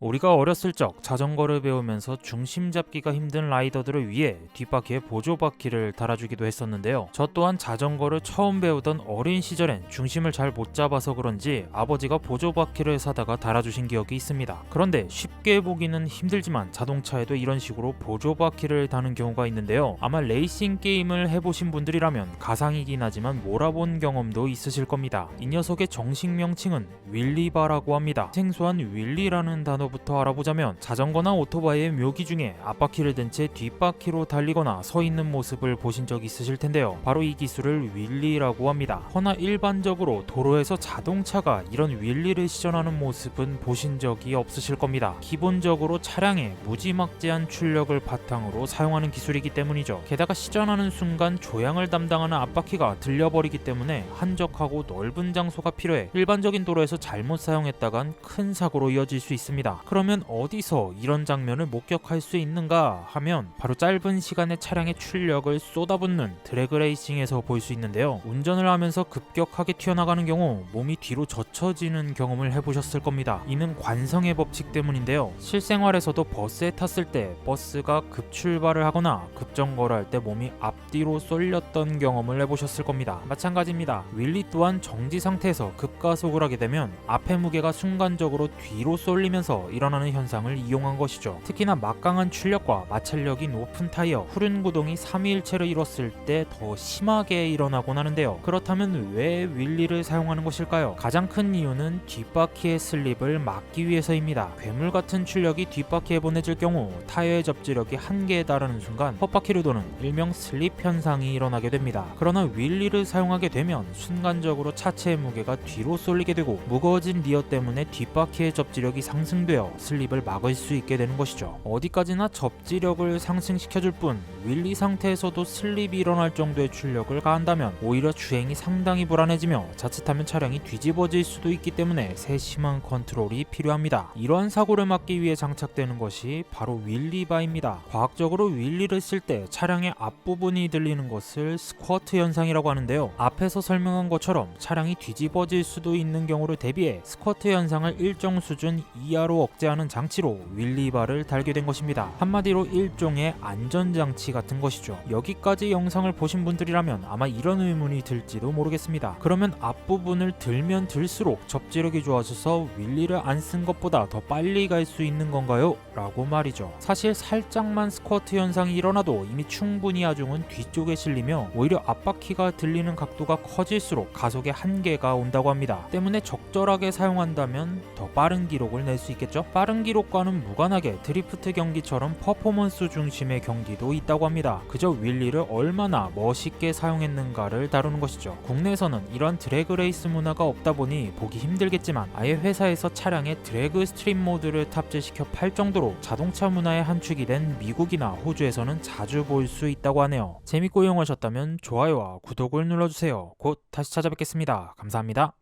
우리가 어렸을 적 자전거를 배우면서 중심 잡기가 힘든 라이더들을 위해 뒷바퀴에 보조바퀴를 달아주기도 했었는데요. 저 또한 자전거를 처음 배우던 어린 시절엔 중심을 잘 못 잡아서 그런지 아버지가 보조바퀴를 사다가 달아주신 기억이 있습니다. 그런데 쉽게 보기는 힘들지만 자동차에도 이런 식으로 보조바퀴를 다는 경우가 있는데요. 아마 레이싱 게임을 해보신 분들이라면 가상이긴 하지만 몰아본 경험도 있으실 겁니다. 이 녀석의 정식 명칭은 윌리바라고 합니다. 생소한 윌리라는 단어 부터 알아보자면 자전거나 오토바이의 묘기 중에 앞바퀴를 든 채 뒷바퀴로 달리거나 서 있는 모습을 보신 적 있으실 텐데요. 바로 이 기술을 윌리라고 합니다. 허나 일반적으로 도로에서 자동차가 이런 윌리를 시전하는 모습은 보신 적이 없으실 겁니다. 기본적으로 차량에 무지막지한 출력을 바탕으로 사용하는 기술이기 때문이죠. 게다가 시전하는 순간 조향을 담당하는 앞바퀴가 들려버리기 때문에 한적하고 넓은 장소가 필요해 일반적인 도로에서 잘못 사용했다간 큰 사고로 이어질 수 있습니다. 그러면 어디서 이런 장면을 목격할 수 있는가 하면 바로 짧은 시간에 차량의 출력을 쏟아붓는 드래그 레이싱에서 볼 수 있는데요. 운전을 하면서 급격하게 튀어나가는 경우 몸이 뒤로 젖혀지는 경험을 해보셨을 겁니다. 이는 관성의 법칙 때문인데요. 실생활에서도 버스에 탔을 때 버스가 급출발을 하거나 급정거를 할 때 몸이 앞뒤로 쏠렸던 경험을 해보셨을 겁니다. 마찬가지입니다. 윌리 또한 정지 상태에서 급가속을 하게 되면 앞의 무게가 순간적으로 뒤로 쏠리면서 일어나는 현상을 이용한 것이죠. 특히나 막강한 출력과 마찰력이 높은 타이어, 후륜 구동이 3위일체를 이뤘을 때 더 심하게 일어나곤 하는데요. 그렇다면 왜 윌리를 사용하는 것일까요? 가장 큰 이유는 뒷바퀴의 슬립을 막기 위해서입니다. 괴물 같은 출력이 뒷바퀴에 보내질 경우 타이어의 접지력이 한계에 달하는 순간 헛바퀴를 도는 일명 슬립 현상이 일어나게 됩니다. 그러나 윌리를 사용하게 되면 순간적으로 차체의 무게가 뒤로 쏠리게 되고 무거워진 리어 때문에 뒷바퀴의 접지력이 상승되어 슬립을 막을 수 있게 되는 것이죠. 어디까지나 접지력을 상승시켜줄 뿐 윌리 상태에서도 슬립이 일어날 정도의 출력을 가한다면 오히려 주행이 상당히 불안해지며 자칫하면 차량이 뒤집어질 수도 있기 때문에 세심한 컨트롤이 필요합니다. 이러한 사고를 막기 위해 장착되는 것이 바로 윌리바입니다. 과학적으로 윌리를 쓸 때 차량의 앞부분이 들리는 것을 스쿼트 현상이라고 하는데요. 앞에서 설명한 것처럼 차량이 뒤집어질 수도 있는 경우를 대비해 스쿼트 현상을 일정 수준 이하로 억제하는 장치로 윌리바를 달게 된 것입니다. 한마디로 일종의 안전장치 같은 것이죠. 여기까지 영상을 보신 분들이라면 아마 이런 의문이 들지도 모르겠습니다. 그러면 앞부분을 들면 들수록 접지력이 좋아져서 윌리를 안 쓴 것보다 더 빨리 갈 수 있는 건가요? 라고 말이죠. 사실 살짝만 스쿼트 현상이 일어나도 이미 충분히 하중은 뒤쪽에 실리며 오히려 앞바퀴가 들리는 각도가 커질수록 가속의 한계가 온다고 합니다. 때문에 적절하게 사용한다면 더 빠른 기록을 낼 수 있겠죠? 빠른 기록과는 무관하게 드리프트 경기처럼 퍼포먼스 중심의 경기도 있다고 합니다. 그저 윌리를 얼마나 멋있게 사용했는가를 다루는 것이죠. 국내에서는 이러한 드래그 레이스 문화가 없다 보니 보기 힘들겠지만 아예 회사에서 차량에 드래그 스트림 모드를 탑재시켜 팔 정도로 자동차 문화의 한 축이 된 미국이나 호주에서는 자주 볼 수 있다고 하네요. 재밌고 이용하셨다면 좋아요와 구독을 눌러주세요. 곧 다시 찾아뵙겠습니다. 감사합니다.